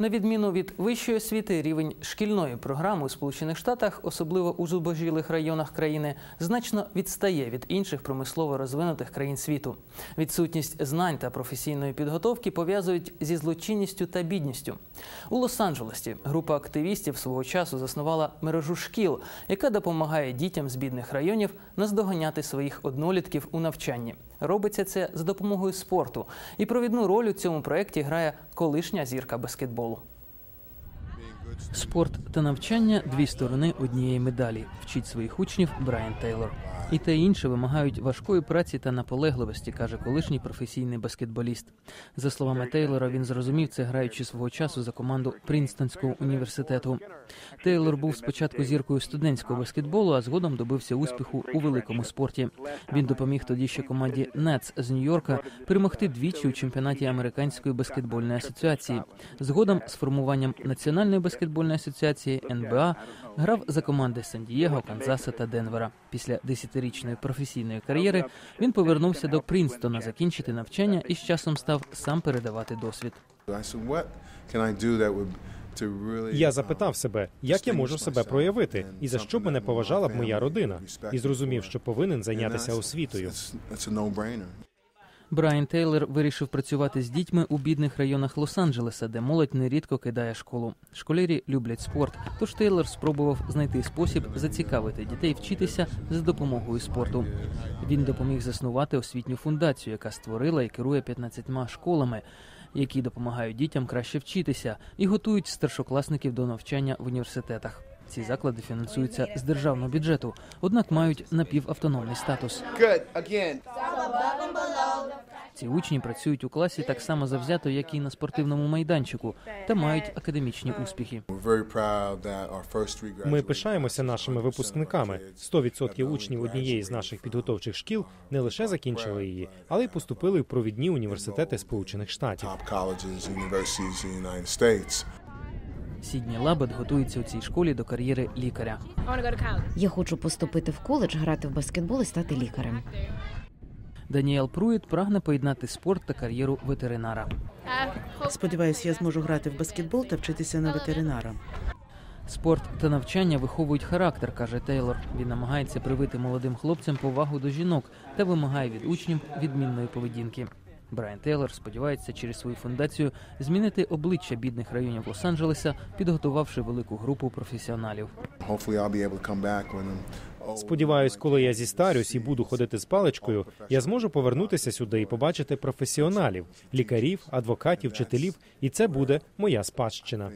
На відміну від вищої освіти, рівень шкільної програми у Сполучених Штатах, особливо у зубожілих районах країни, значно відстає від інших промислово розвинутих країн світу. Відсутність знань та професійної підготовки пов'язують зі злочинністю та бідністю. У Лос-Анджелесі група активістів свого часу заснувала мережу шкіл, яка допомагає дітям з бідних районів наздоганяти своїх однолітків у навчанні. Робиться це за допомогою спорту, і провідну роль у цьому проєкті грає колишня зірка баскетболу. Спорт та навчання дві сторони однієї медалі. Вчить своїх учнів Брайан Тейлор. І те інше вимагають важкої праці та наполегливості, каже колишній професійний баскетболіст. За словами Тейлора, він зрозумів це, граючи свого часу за команду Принстонського університету. Тейлор був спочатку зіркою студентського баскетболу, а згодом добився успіху у великому спорті. Він допоміг тоді ще команді Нетс з Нью-Йорка перемогти двічі у чемпіонаті Американської баскетбольної асоціації. Згодом з формуванням Національної баскетбольної асоціації НБА грав за команди Сан-Дієго, Канзаса та Денвера. Після десятирічної професійної кар'єри він повернувся до Принстона закінчити навчання і з часом став сам передавати досвід. Я запитав себе, як я можу себе проявити, і за що мене поважала б моя родина, і зрозумів, що повинен зайнятися освітою. Брайан Тейлор вирішив працювати з дітьми у бідних районах Лос-Анджелеса, де молодь нерідко кидає школу. Школярі люблять спорт, тож Тейлор спробував знайти спосіб зацікавити дітей вчитися за допомогою спорту. Він допоміг заснувати освітню фундацію, яка створила і керує 15 школами, які допомагають дітям краще вчитися і готують старшокласників до навчання в університетах. Ці заклади фінансуються з державного бюджету, однак мають напівавтономний статус. Ці учні працюють у класі так само завзято, як і на спортивному майданчику, та мають академічні успіхи. Ми пишаємося нашими випускниками. 100% учнів однієї з наших підготовчих шкіл не лише закінчили її, але й поступили в провідні університети Сполучених Штатів. Сідні Лабет готується у цій школі до кар'єри лікаря. Я хочу поступити в коледж, грати в баскетбол і стати лікарем. Даніел Пруїт прагне поєднати спорт та кар'єру ветеринара. Сподіваюся, я зможу грати в баскетбол та вчитися на ветеринара. Спорт та навчання виховують характер, каже Тейлор. Він намагається привити молодим хлопцям повагу до жінок та вимагає від учнів відмінної поведінки. Брайан Тейлор сподівається через свою фундацію змінити обличчя бідних районів Лос-Анджелеса, підготувавши велику групу професіоналів. Сподіваюсь, коли я зістарюсь і буду ходити з паличкою, я зможу повернутися сюди і побачити професіоналів, лікарів, адвокатів, вчителів, і це буде моя спадщина.